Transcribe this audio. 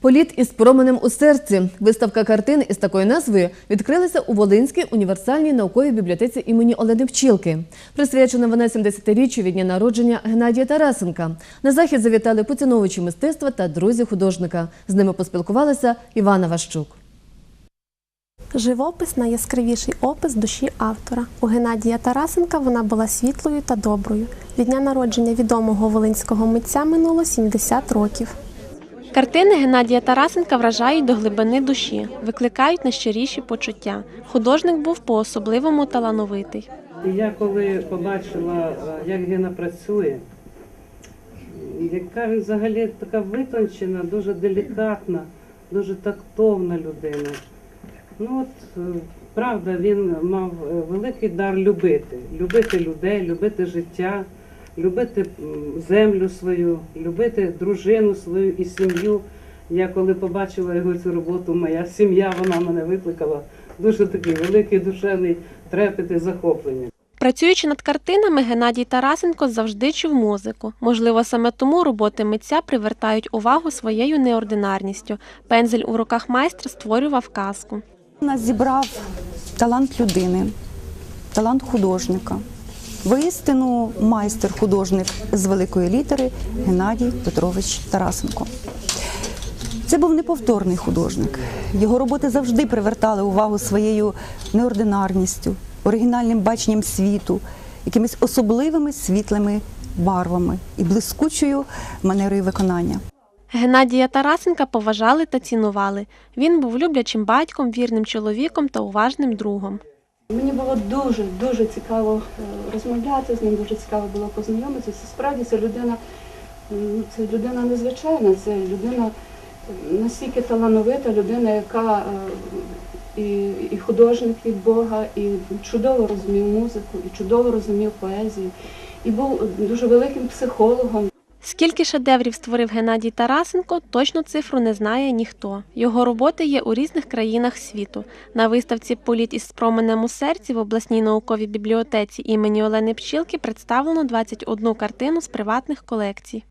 Політ із променем у серці. Виставка картин із такою назвою відкрилася у Волинській універсальній науковій бібліотеці імені Олени Пчілки. Присвячена вона 70-річчю від дня народження Геннадія Тарасенка. На захід завітали поціновувачі мистецтва та друзі художника. З ними поспілкувалася Івана Ващук. Живопис найяскравіший опис душі автора. У Геннадія Тарасенка вона була світлою та доброю. Від дня народження відомого волинського митця минуло 70 років. Картини Геннадія Тарасенка вражають до глибини душі, викликають найщиріші почуття. Художник був по-особливому талановитий. Я коли побачила, е, як Гена працює, яка взагалі така витончена, дуже делікатна, дуже тактовна людина. Ну от е, правда, він мав е, великий дар любити, любити людей, любити життя, любити землю свою, любити дружину свою і сім'ю. Я коли побачила його цю роботу, моя сім'я, вона мене викликала дуже такий великий душевний трепет і захоплення. Працюючи над картинами, Геннадій Тарасенко завжди чув музику. Можливо, саме тому роботи митця привертають увагу своєю неординарністю. Пензель у руках майстра створював казку. Нас зібрав талант людини, талант художника. Воістину майстер-художник з великої літери Геннадій Петрович Тарасенко. Це був неповторний художник. Його роботи завжди привертали увагу своєю неординарністю, оригінальним баченням світу, якимись особливими світлими барвами і блискучою манерою виконання. Геннадія Тарасенка поважали та цінували. Він був люблячим батьком, вірним чоловіком та уважним другом. Мені було дуже дуже цікаво е, розмовляти з ним, дуже цікаво було познайомитися. Справді це людина, це людина незвичайна, це людина настільки талановита, людина, яка е, і, і художник від Бога, і чудово розумів музику, і чудово розумів поезію, і був дуже великим психологом. Скільки шедеврів створив Геннадій Тарасенко, точну цифру не знає ніхто. Його роботи є у різних країнах світу. На виставці Політ із променем у серці в обласній науковій бібліотеці імені Олени Пчілки представлено 21 картину з приватних колекцій.